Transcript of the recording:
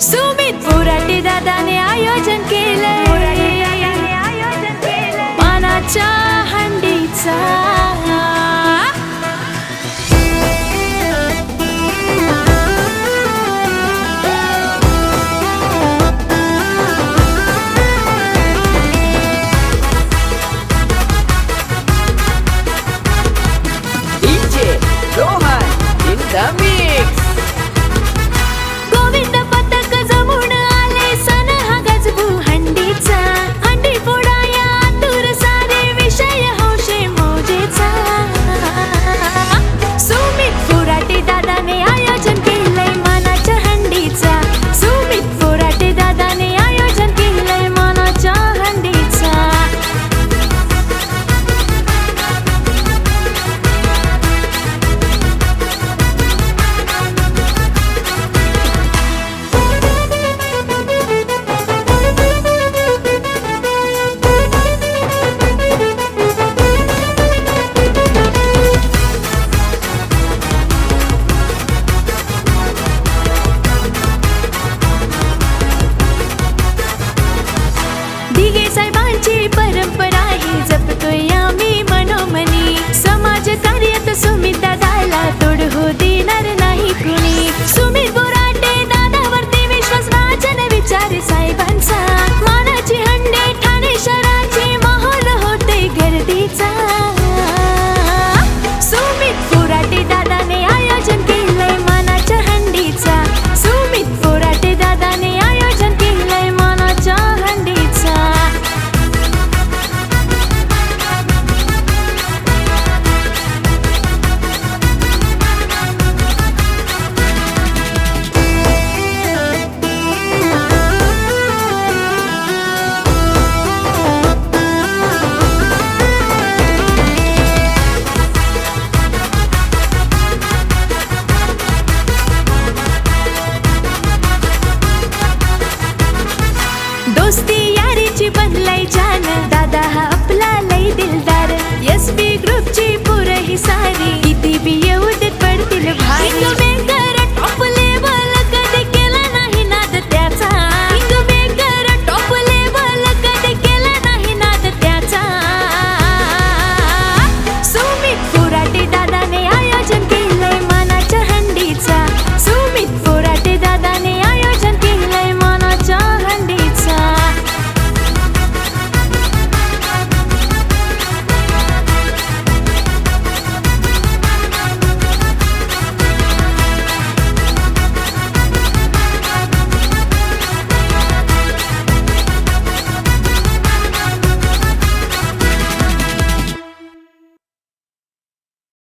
सुमित बोराटे दादाने आयोजन केलंय. आयोजन केलं मनाच्या सुमित दादाला तोडू देणार नाही कुणी. सुमित बोराटे दादावरती विश्वास माझ्याने विचार साहेबा